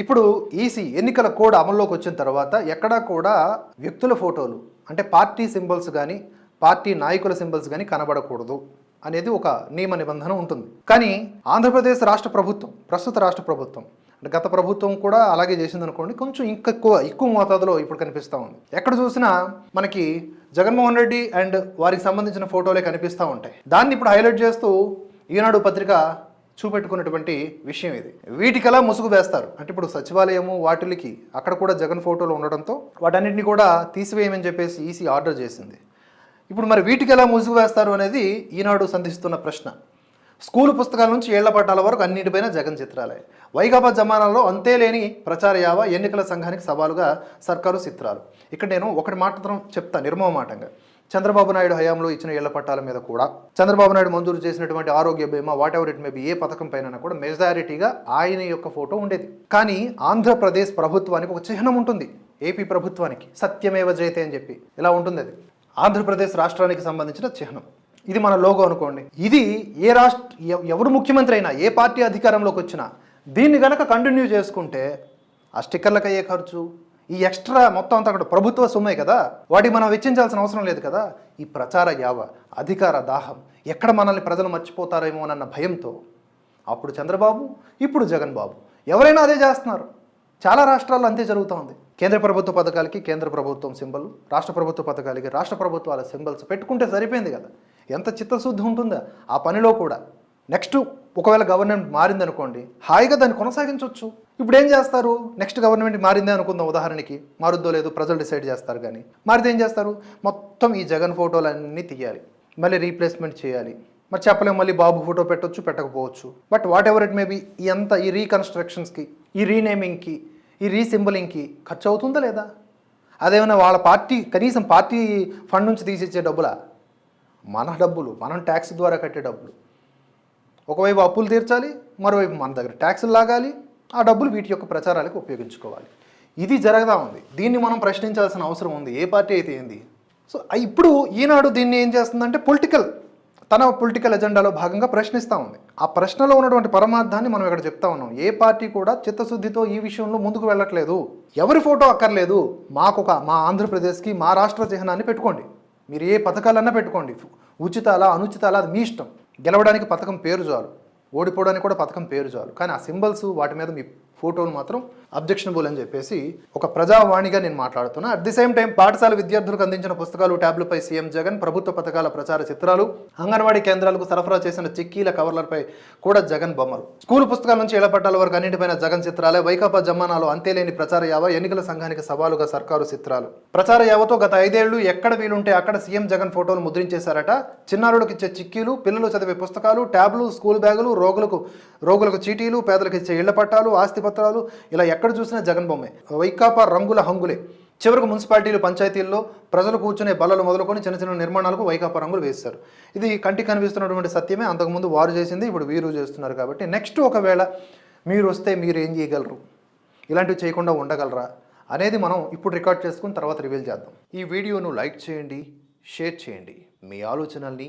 ఇప్పుడు ఈసీ ఎన్నికల కోడ్ అమల్లోకి వచ్చిన తర్వాత ఎక్కడా కూడా వ్యక్తుల ఫోటోలు అంటే పార్టీ సింబల్స్ కానీ పార్టీ నాయకుల సింబల్స్ కానీ కనబడకూడదు అనేది ఒక నియమ నిబంధన ఉంటుంది. కానీ ఆంధ్రప్రదేశ్ రాష్ట్ర ప్రభుత్వం ప్రస్తుత రాష్ట్ర ప్రభుత్వం అంటే గత ప్రభుత్వం కూడా అలాగే చేసింది అనుకోండి కొంచెం ఇంకా ఎక్కువ ఎక్కువ మోతాదులో ఇప్పుడు కనిపిస్తూ ఉంది. ఎక్కడ చూసినా మనకి జగన్మోహన్ రెడ్డి అండ్ వారికి సంబంధించిన ఫోటోలే కనిపిస్తూ ఉంటాయి. దాన్ని ఇప్పుడు హైలైట్ చేస్తూ ఈనాడు పత్రిక చూపెట్టుకున్నటువంటి విషయం ఇది. వీటికలా ముసుగు వేస్తారు. అంటే ఇప్పుడు సచివాలయము వాటిలకి అక్కడ కూడా జగన్ ఫోటోలు ఉండడంతో వాటన్నిటిని కూడా తీసివేయమని చెప్పేసి ఈసీ ఆర్డర్ చేసింది. ఇప్పుడు మరి వీటికి ఎలా ముసుగు వేస్తారు అనేది ఈనాడు సంధిస్తున్న ప్రశ్న. స్కూల్ పుస్తకాల నుంచి ఏళ్ళ పట్టాల వరకు అన్నిటిపైన జగన్ చిత్రాలే. వైకాపా జమానాలో అంతే లేని ప్రచార యావ ఎన్నికల సంఘానికి సవాలుగా సర్కారు చిత్రాలు. ఇక్కడ నేను ఒకటి మాత్రం చెప్తా నిర్మోహమాటంగా. చంద్రబాబు నాయుడు హయాంలో ఇచ్చిన ఇళ్ళ పట్టాల మీద కూడా చంద్రబాబు నాయుడు మంజూరు చేసినటువంటి ఆరోగ్య బీమా whatever it may be ఏ పథకం పైన కూడా మెజారిటీగా ఆయన యొక్క ఫోటో ఉండేది. కానీ ఆంధ్రప్రదేశ్ ప్రభుత్వానికి ఒక చిహ్నం ఉంటుంది. ఏపీ ప్రభుత్వానికి సత్యమేవ జయతే అని చెప్పి ఇలా ఉంటుంది అది. ఆంధ్రప్రదేశ్ రాష్ట్రానికి సంబంధించిన చిహ్నం. ఇది మన లోగో అనుకోండి. ఇది ఏ రాష్ట్ర ఎవరు ముఖ్యమంత్రి అయినా ఏ పార్టీ అధికారంలోకి వచ్చినా దీన్ని కనుక కంటిన్యూ చేసుకుంటే ఆ స్టిక్కర్లకు అయ్యే ఖర్చు ఈ ఎక్స్ట్రా మొత్తం అంతా అక్కడ ప్రభుత్వ సొమ్మే కదా? వాటికి మనం వెచ్చించాల్సిన అవసరం లేదు కదా? ఈ ప్రచార యావ అధికార దాహం ఎక్కడ మనల్ని ప్రజలు మర్చిపోతారేమోనన్న భయంతో. అప్పుడు చంద్రబాబు ఇప్పుడు జగన్ బాబు ఎవరైనా అదే చేస్తున్నారు. చాలా రాష్ట్రాల్లో అంతే జరుగుతూ ఉంది. కేంద్ర ప్రభుత్వ పథకాలకి కేంద్ర ప్రభుత్వం సింబల్ రాష్ట్ర ప్రభుత్వ పథకాలకి రాష్ట్ర ప్రభుత్వాల సింబల్స్ పెట్టుకుంటే సరిపోయింది కదా? ఎంత చిత్తశుద్ధి ఉంటుందా ఆ పనిలో కూడా. నెక్స్ట్ ఒకవేళ గవర్నమెంట్ మారిందనుకోండి హాయిగా దాన్ని కొనసాగించవచ్చు ఇప్పుడు ఏం చేస్తారు? నెక్స్ట్ గవర్నమెంట్ మారిందే అనుకుందాం ఉదాహరణకి. మారుద్దో లేదు ప్రజలు డిసైడ్ చేస్తారు కానీ. మారితే ఏం చేస్తారు? మొత్తం ఈ జగన్ ఫోటోలన్నీ తీయాలి. మళ్ళీ రీప్లేస్మెంట్ చేయాలి. మరి చెప్పలేము మళ్ళీ బాబు ఫోటో పెట్టొచ్చు పెట్టకపోవచ్చు. But whatever it may be ఈ అంత ఈ రీకన్స్ట్రక్షన్స్కి ఈ రీనేమింగ్కి ఈ రీసింబలింగ్కి ఖర్చు అవుతుందా లేదా? అదేమైనా వాళ్ళ పార్టీ కనీసం పార్టీ ఫండ్ నుంచి తీసిచ్చే డబ్బులా? మన డబ్బులు మనం ట్యాక్స్ ద్వారా కట్టే డబ్బులు. ఒకవైపు అప్పులు తీర్చాలి మరోవైపు మన దగ్గర ట్యాక్సులు లాగాలి ఆ డబ్బులు వీటి యొక్క ప్రచారాలకు ఉపయోగించుకోవాలి. ఇది జరగదా ఉంది. దీన్ని మనం ప్రశ్నించాల్సిన అవసరం ఉంది. ఏ పార్టీ అయితే ఏంది? సో ఇప్పుడు ఈనాడు దీన్ని ఏం చేస్తుందంటే పొలిటికల్ తన పొలిటికల్ ఎజెండాలో భాగంగా ప్రశ్నిస్తూ ఉంది. ఆ ప్రశ్నలో ఉన్నటువంటి పరమార్థాన్ని మనం ఇక్కడ చెప్తా ఉన్నాం. ఏ పార్టీ కూడా చిత్తశుద్ధితో ఈ విషయంలో ముందుకు వెళ్ళట్లేదు. ఎవరి ఫోటో అక్కర్లేదు. మాకొక మా ఆంధ్రప్రదేశ్కి మా రాష్ట్ర చిహ్నాన్ని పెట్టుకోండి. మీరు ఏ పథకాలన్నా పెట్టుకోండి. ఉచితాలా అనుచితాలా అది మీ ఇష్టం. గెలవడానికి పథకం పేరు చాలు. ఓడిపోవడానికి కూడా పథకం పేరు చాలు. కానీ ఆ సింబల్స్ వాటి మీద మీ ఫోటోలు మాత్రం అబ్జెక్షనబుల్ అని చెప్పేసి ఒక ప్రజావాణిగా నేను మాట్లాడుతున్నా. అట్ ది సేమ్ టైం పాఠశాల విద్యార్థులకు అందించిన పుస్తకాలు ట్యాబ్లపై సీఎం జగన్ ప్రభుత్వ పథకాల ప్రచార చిత్రాలు అంగన్వాడీ కేంద్రాలకు సరఫరా చేసిన చిక్కీల కవర్లపై కూడా జగన్ బొమ్మలు. స్కూల్ పుస్తకాల నుంచి ఇళ్ళ పట్టాల వరకు అన్నింటిపైన జగన్ చిత్రాలే. వైకాపా జమానాలో అంతేలేని ప్రచార యావ ఎన్నికల సంఘానికి సవాలుగా సర్కారు చిత్రాలు. ప్రచార యావతో గత ఐదేళ్ళు ఎక్కడ వీలుంటే అక్కడ సీఎం జగన్ ఫోటోలు ముద్రించేశారట. చిన్నారులకు ఇచ్చే చిక్కీలు పిల్లలు చదివే పుస్తకాలు ట్యాబ్లు స్కూల్ బ్యాగులు రోగులకు రోగులకు చీటీలు పేదలకు ఇచ్చే ఇళ్ళ పట్టాలు ఆస్తి పత్రాలు ఇలా ఎక్కడ చూసినా జగన్ బొమ్మే. వైకాపా రంగుల హంగులే. చివరకు మున్సిపాలిటీలు పంచాయతీల్లో ప్రజలు కూర్చునే బల్లలు మొదలుకొని చిన్న చిన్న నిర్మాణాలకు వైకాపా రంగులు వేస్తారు. ఇది కంటికి కనిపిస్తున్నటువంటి సత్యమే. అంతకుముందు వారు చేసింది ఇప్పుడు వీరు చేస్తున్నారు కాబట్టి నెక్స్ట్ ఒకవేళ మీరు వస్తే మీరు ఏం చేయగలరు? ఇలాంటివి చేయకుండా ఉండగలరా? అనేది మనం ఇప్పుడు రికార్డ్ చేసుకుని తర్వాత రివీల్ చేద్దాం. ఈ వీడియోను లైక్ చేయండి షేర్ చేయండి. మీ ఆలోచనల్ని